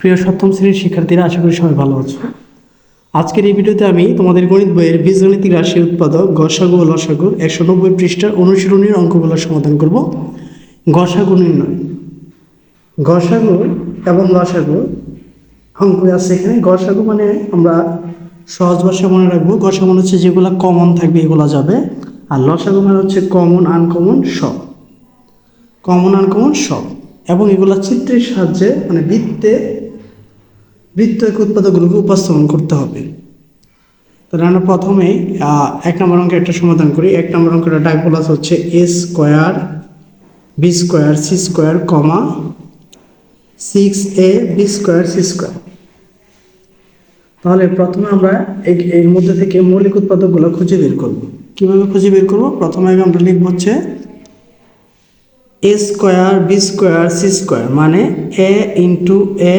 প্রিয় সপ্তম শ্রেণির শিক্ষার্থীরা, আশা করি সবাই ভালো আছো। আজকের এই ভিডিওতে আমি তোমাদের গণিত বইয়ের বীজগণিতিক রাশি উৎপাদক গসাগু ও লসাগু একশো নব্বই পৃষ্ঠার অনুশীলনীর অঙ্কগুলো সমাধান করব। গসাগু নির্ণয়। গসাগু এবং লসাগু অঙ্ক আছে এখানে। গসাগু মানে আমরা সহজ ভাষায় মনে রাখব গসা মানে হচ্ছে যেগুলো কমন থাকবে, এগুলো যাবে। আর লসাগু মানে হচ্ছে কমন আনকমন সব। কমন আনকমন সব। এবং এগুলো চিত্রের সাহায্যে মানে বৃত্তে বৃত্ত এক উৎপাদকগুলোকে উপস্থাপন করতে হবে। তাহলে আমরা প্রথমে এক নম্বর অঙ্কের একটা সমাধান করি। এক নম্বর অঙ্কের ডাইপোলাস হচ্ছে A square, B square, C square, comma six A, B square, C square. তাহলে প্রথমে আমরা এর মধ্যে থেকে মৌলিক উৎপাদকগুলো খুঁজে বের করব। কীভাবে খুঁজে বের করব? প্রথমে আমরা লিখব হচ্ছে A square, B square, C square মানে A into A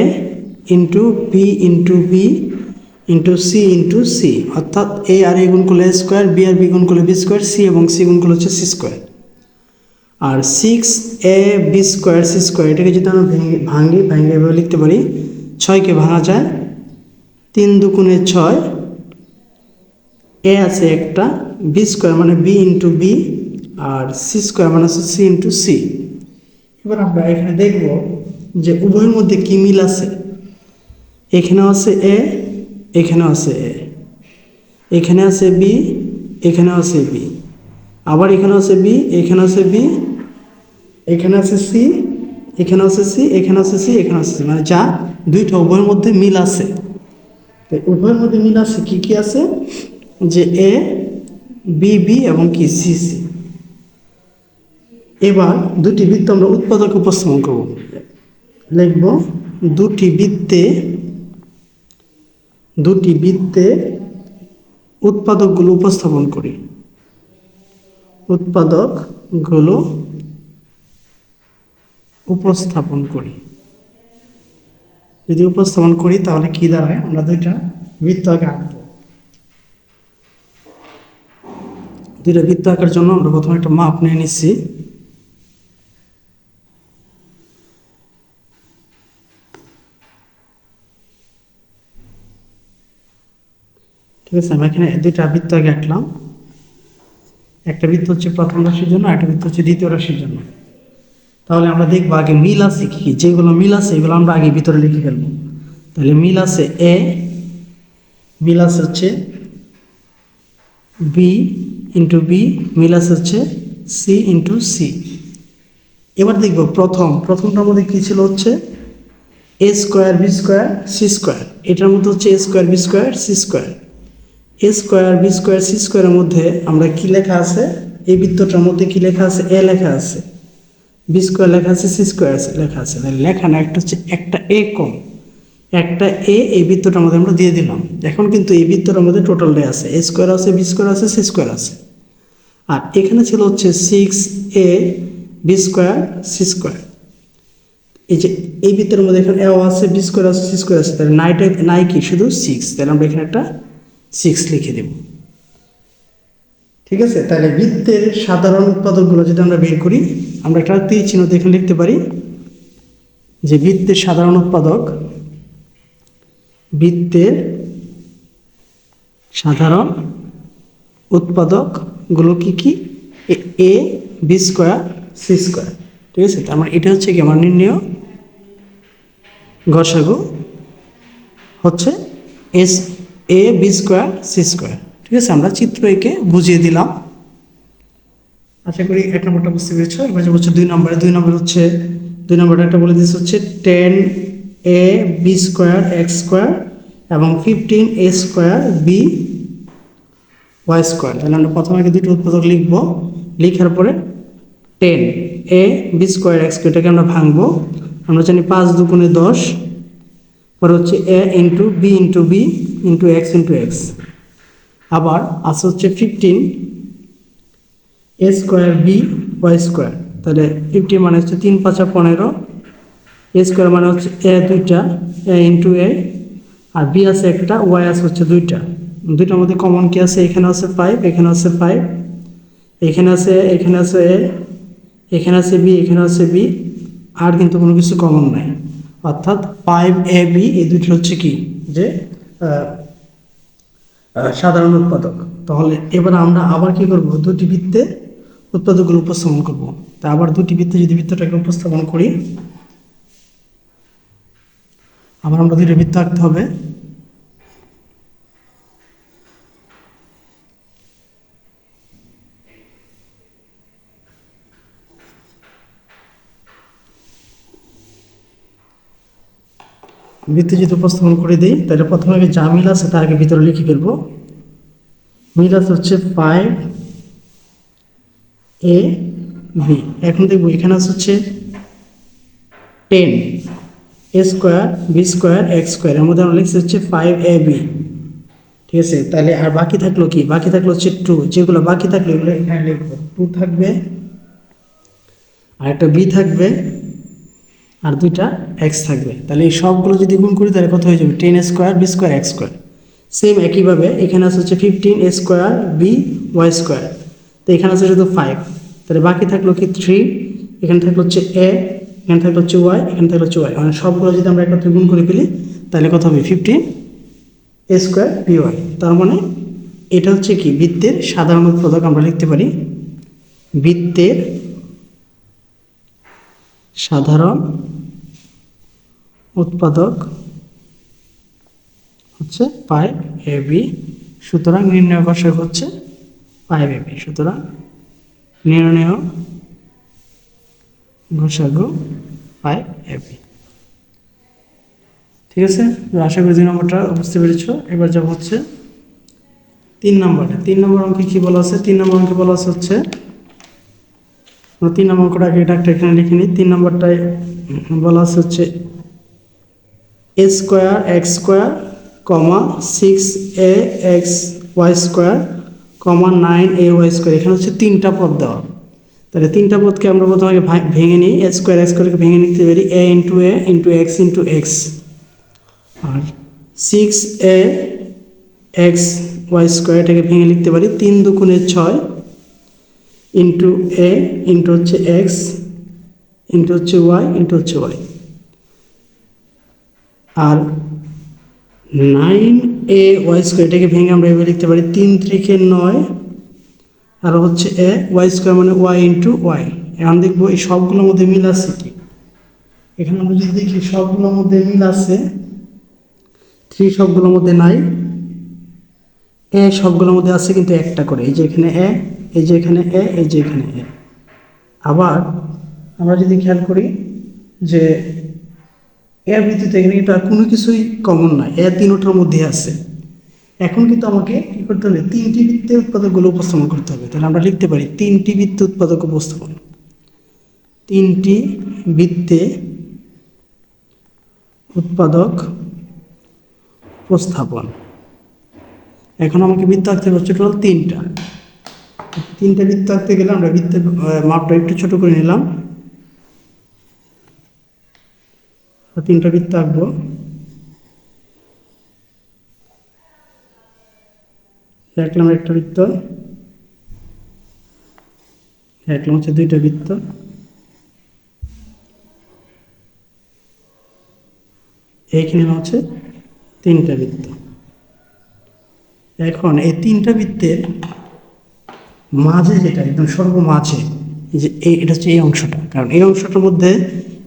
into B into B into C into C অর্থাৎ এ আর এ গুণ করলে স্কোয়ার বি আর বি গুণ করলে বি স্কোয়ার সি এবং সি গুণ করলে হচ্ছে C square R six A B square C square এটাকে যদি আমরা ভেঙে, ভাঙি ভাঙে এভাবে লিখতে পারি, ছয়কে ভাঙা যায়, তিন দুগুণে ছয় এ আছে একটা বি স্কোয়ার মানে বি ইন্টু বি আর সি স্কোয়ার মানে হচ্ছে সি ইন্টু সি এবার আমরা এখানে দেখব যে উভয়ের মধ্যে কি মিল আছে? এখানেও আছে এ, এখানেও আছে এ। এখানে আছে বি, এখানেও আছে বি। আবার এখানে আছে বি এখানে আছে বি। এখানে আছে সি এখানে আছে সি এখানে আছে সি এখানে আছে সি। মানে যা দুইটা উভয়ের মধ্যে মিল আছে। তো উভয়ের মধ্যে মিল আছে কি কি আছে? যে এ, বি বি এবং কি, সি সি। এবার দুটি বৃত্ত আমরা উৎপাদক উপস্থাপন করব। লিখব দুটি বৃত্তে দুটি বৃত্তে উৎপাদকগুলো উপস্থাপন করি। উৎপাদকগুলো উপস্থাপন করি। যদি উপস্থাপন করি, তাহলে কি দাঁড়ায়? আমরা দুইটা বৃত্ত আগে আঁকবো। দুইটা বৃত্ত আঁকার জন্য আমরা প্রথমে একটা মাপ নিয়ে নিচ্ছি। ঠিক আছে, আমি এখানে দুইটা বৃত্ত আগে আঁকলাম। একটা বৃত্ত হচ্ছে প্রথম রাশির জন্য একটা বৃত্ত হচ্ছে দ্বিতীয় রাশির জন্য। তাহলে আমরা দেখব আগে মিল আছে কি কি? যেগুলো মিল আছে, এগুলো আমরা আগে ভিতরে লিখে ফেলব। তাহলে মিল আছে এ মিল আছে হচ্ছে বি ইন্টু বি মিল আছে হচ্ছে সি ইন্টু সি এবার দেখব প্রথম, প্রথমটার মধ্যে কী ছিল হচ্ছে? A square B square C square এটার মধ্যে হচ্ছে A square B square C square A square B square C স্কোয়ারের মধ্যে আমরা কি লেখা আছে? এই বৃত্তটার মধ্যে কি লেখা আছে? এ লেখা আছে। বি স্কোয়ার লেখা আছে সি স্কোয়ার আছে লেখা আছে। লেখা না, একটা হচ্ছে একটা এ কম। একটা এ এই বৃত্তটার মধ্যে আমরা দিয়ে দিলাম। এখন কিন্তু এই বৃত্তটার মধ্যে টোটাল ডে আছে। এ স্কোয়ার আছে বি স্কোয়ার আছে সি স্কোয়ার আছে। আর এখানে ছিল হচ্ছে six A B square C square এই যে এই বৃত্তের মধ্যে এখানে এও আছে বি স্কোয়ার আছে সি স্কোয়ার আছে। তাহলে নাইটা নাই কি? শুধু সিক্স তাহলে আমরা এখানে একটা সিক্স লিখে দেব। ঠিক আছে? তাহলে বৃত্তের সাধারণ উৎপাদকগুলো যদি আমরা বের করি, আমরা একটা তীর চিহ্ন দেখে লিখতে পারি, যে বৃত্তের সাধারণ উৎপাদক, বৃত্তের সাধারণ উৎপাদকগুলো কি কি? A B square C square ঠিক আছে? তার মানে এটা হচ্ছে কি আমার নির্ণয়? গসাগু হচ্ছে S A B square C square ঠিক আছে, আমরা চিত্র এঁকে বুঝিয়ে দিলাম। আশা করি এক নম্বরটা বুঝতে পেরেছ। এবার যে হচ্ছে দুই নম্বরে, দুই নম্বর হচ্ছে, দুই নম্বরটা একটা বলে দিচ্ছে হচ্ছে ten A B square X square এবং fifteen A square B Y square তাহলে আমরা প্রথমে আগে দুটো উৎপাদক লিখব। লিখার পরে ten A B square X এটাকে আমরা ভাঙবো। আমরা জানি পাঁচ দুগুণে দশ। পরে হচ্ছে A into B into B into X into X আবার আছে হচ্ছে fifteen A square B Y square তাহলে ফিফটিন মানে হচ্ছে তিন পাঁচা পনেরো এ স্কোয়ার মানে হচ্ছে এ দুইটা এ ইন্টু এ আর বি আছে একটা ওয়াই আছে হচ্ছে দুইটা। দুইটার মধ্যে কমন কি আছে? এখানে আছে ফাইভ এখানে আছে ফাইভ এখানে আছে এখানে আছে এ এখানে আছে বি এখানে আছে বি আর কিন্তু কোনো কিছু কমন নাই। অর্থাৎ ফাইভ এ বি এই দুটি হচ্ছে কি? যে সাধারণ উৎপাদক। তাহলে এবার আমরা আবার কি করব? দুটি বৃত্তে উৎপাদকগুলো উপস্থাপন করব। তা আবার দুটি বৃত্তে যদি বৃত্তটাকে উপস্থাপন করি, আবার আমরা দুটি বৃত্ত আঁকতে হবে। বৃত্ত যদি উপস্থাপন করে দিই। তাহলে প্রথমে আগে যা মিল আছে তার আগে ভিতরে লিখে ফেলব। মিল আছে হচ্ছে ফাইভ এ বি এখন দেখব এখানে আছে হচ্ছে ten A square B square X square এর মধ্যে আমরা লিখছি হচ্ছে ফাইভ এ বি ঠিক আছে? তাহলে আর বাকি থাকল কি? বাকি থাকল হচ্ছে টু যেগুলো বাকি থাকল এগুলো এখানে লিখব। টু থাকবে আর একটা বি থাকবে আর দুইটা এক্স থাকবে। তাহলে এই সবগুলো যদি গুণ করি, তাহলে কত হয়ে যাবে? Ten square B square X square same একইভাবে এখানে আছে হচ্ছে fifteen A square B Y square তো এখানে আছে শুধু ফাইভ তাহলে বাকি থাকল কি থ্রি এখানে থাকল হচ্ছে এ এখানে থাকল হচ্ছে ওয়াই এখানে থাকল হচ্ছে ওয়াই মানে সবগুলো যদি আমরা একত্রে গুণ করে ফেলি, তাহলে কত হবে? Fifteen A square B Y তার মানে এটা হচ্ছে কি? বৃত্তের সাধারণ উৎপাদক আমরা লিখতে পারি। বৃত্তের সাধারণ উৎপাদক হচ্ছে ফাইভ এ বি। সুতরাং নির্ণয় কষক হচ্ছে ফাইভ এ বি। সুতরাং নির্ণয় ঘোষাগু ফাইভ এ বি। ঠিক আছে? আশা করি দুই নম্বরটা বুঝতে পেরেছ। এবার যাব হচ্ছে তিন নম্বরে। তিন নম্বর অঙ্কে কি বলা আছে? তিন নম্বর অঙ্কে বলা আছে হচ্ছে তিন নম্বর অঙ্কটা আগে এটা একটা এখানে লিখে নিই। তিন নম্বরটায় বলা হচ্ছে A square X square comma six A X Y square comma nine A Y square এখানে হচ্ছে তিনটা পদ দেওয়া। তাহলে তিনটা পদকে আমরা প্রথমে ভেঙে নিই। এ স্কোয়ার এক্স স্কোয়ারকে ভেঙে নিতে পারি। A into A into X into X R six A X Y square এটাকে ভেঙে লিখতে পারি। তিন দুগুণে ছয় ইন্টু এ ইন্টু হচ্ছে এক্স ইন্টু হচ্ছে ওয়াই ইন্টু হচ্ছে ওয়াই আর নাইন এ ওয়াই স্কোয়ার এটাকে ভেঙে আমরা এভাবে লিখতে পারি তিন ত্রিকে নয়। আর হচ্ছে এ ওয়াই স্কোয়ার মানে ওয়াই ইন্টু ওয়াই এখন দেখব এই সবগুলোর মধ্যে মিল আছে কি? এখানে আমরা যদি দেখি সবগুলোর মধ্যে মিল আছে থ্রি সবগুলোর মধ্যে নাই। এ সবগুলোর মধ্যে আছে কিন্তু একটা করে, এই যে এখানে এ, এই যে এখানে এ, এই যে এখানে এ। আবার আমরা যদি খেয়াল করি যে এর ভিত্তিতে এখানে কিন্তু আর কোনো কিছুই কমন নয় এ তিনোটার মধ্যে আছে। এখন কিন্তু আমাকে কি করতে হবে? তিনটি বৃত্তে উৎপাদকগুলো উপস্থাপন করতে হবে। তাহলে আমরা লিখতে পারি তিনটি বৃত্তে উৎপাদক উপস্থাপন। তিনটি বৃত্তে উৎপাদক উপস্থাপন। এখন আমাকে বৃত্ত আঁকতে হচ্ছে টোটাল তিনটা। তিনটা বৃত্ত আঁকতে গেলে আমরা বৃত্তের মাপটা একটু ছোট করে নিলাম। তিনটা বৃত্ত আঁকবো। আঁকলাম একটা বৃত্ত। আঁকলাম হচ্ছে দুইটা বৃত্ত। এইখানে হচ্ছে তিনটা বৃত্ত। এখন এই তিনটা বৃত্তের মাঝে যেটা, একদম সর্বমাঝে যে এই এটা হচ্ছে এই অংশটা। কারণ এই অংশটার মধ্যে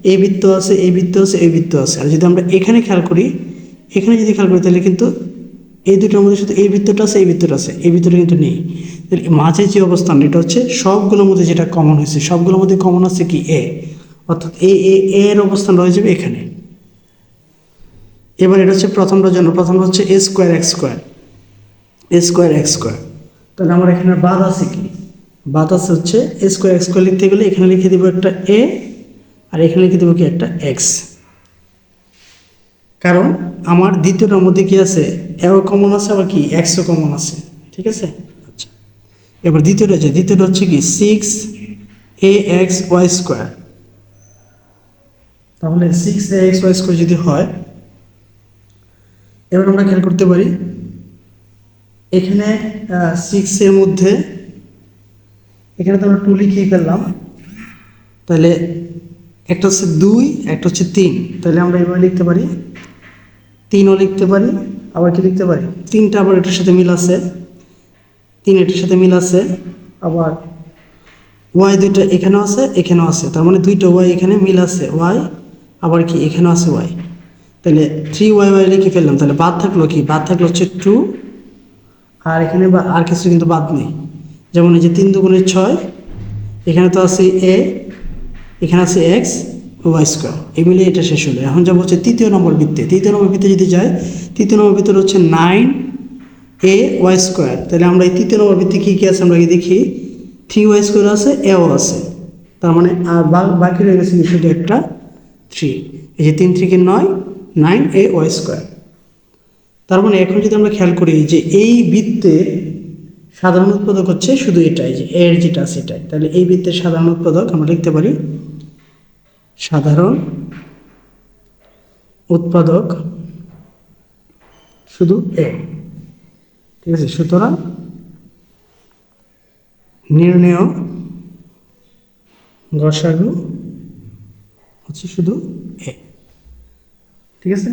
এই বৃত্ত আছে এই বৃত্ত আছে এই বৃত্ত আছে। আর যদি আমরা এখানে খেয়াল করি, এখানে যদি খেয়াল করি, তাহলে কিন্তু এই দুটোর মধ্যে শুধু এই বৃত্তটা আছে, এই বৃত্তটা আছে, এই বৃত্তটা কিন্তু নেই। তাহলে মাঝে যে অবস্থান, এটা হচ্ছে সবগুলোর মধ্যে যেটা কমন হয়েছে, সবগুলোর মধ্যে কমন আছে কি? এ। অর্থাৎ এ এর অবস্থান রয়ে যাবে এখানে। এবার এটা হচ্ছে প্রথমটা জন্য, প্রথমটা হচ্ছে A square X square A square X square. তাহলে আমার এখানে বাদ আছে কি? বাদ আছে হচ্ছে এ স্কোয়ার এক্স স্কোয়ার লিখতে গেলে এখানে লিখে দিব একটা এ আর এখানে লিখে দেবো কি একটা এক্স। কারণ আমার দ্বিতীয়টার মধ্যে কি আছে? এও কমন আছে আবার কি? এক্সও কমন আছে। ঠিক আছে? আচ্ছা। এবার দ্বিতীয়টা আছে দ্বিতীয়টা হচ্ছে কি? Six A X Y square তাহলে six A X Y square যদি হয় এবার আমরা খেয়াল করতে পারি এখানে সিক্সের মধ্যে, এখানে তো আমরা টু লিখিয়ে ফেললাম। তাহলে একটা হচ্ছে দুই, একটা হচ্ছে তিন। তাহলে আমরা এভাবে লিখতে পারি। তিনও লিখতে পারি, আবার কি লিখতে পারি? তিনটা আবার এটার সাথে মিল আছে। তিন এটার সাথে মিল আছে। আবার ওয়াই দুইটা এখানেও আছে এখানেও আছে। তার মানে দুইটা ওয়াই এখানে মিল আছে ওয়াই আবার কি এখানেও আছে ওয়াই তাহলে থ্রি ওয়াই ওয়াই লিখে ফেললাম। তাহলে বাদ থাকল কি? বাদ থাকল হচ্ছে টু আর এখানে বা আর কিছু কিন্তু বাদ নেই। যেমন এই যে তিন দুগুণের ছয়, এখানে তো আছে এ, এখানে আছে এক্স ওয়াই স্কোয়ার। এই মিলে এটা শেষ হলো। এখন যাব হচ্ছে তৃতীয় নম্বর বৃত্তে। তৃতীয় নম্বর বৃত্তে যদি যাই, তৃতীয় নম্বর বৃত্তের হচ্ছে নাইন এ ওয়াই স্কোয়ার। তাহলে আমরা এই তৃতীয় নম্বর বৃত্তে কী কী আছে আমরা দেখি। থ্রি ওয়াই স্কোয়ার আছে, এও আছে। তার মানে আর বাকি রয়ে গেছে শুধু একটা থ্রি। এই যে তিন থ্রিকে নয়, নাইন এ ওয়াই স্কোয়ার। তার মানে এখন যদি আমরা খেয়াল করি যে এই বৃত্তের সাধারণ উৎপাদক হচ্ছে শুধু এটাই, যে এর যেটা এটাই। তাহলে এই বৃত্তের সাধারণ উৎপাদক আমরা লিখতে পারি সাধারণ উৎপাদক শুধু এ। ঠিক আছে? সুতরাং নির্ণেয় গসাগু হচ্ছে শুধু এ। ঠিক আছে?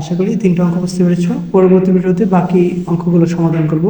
আশা করি তিনটা অঙ্ক বুঝতে পেরেছ। পরবর্তী ভিডিওতে বাকি অঙ্কগুলো সমাধান করব।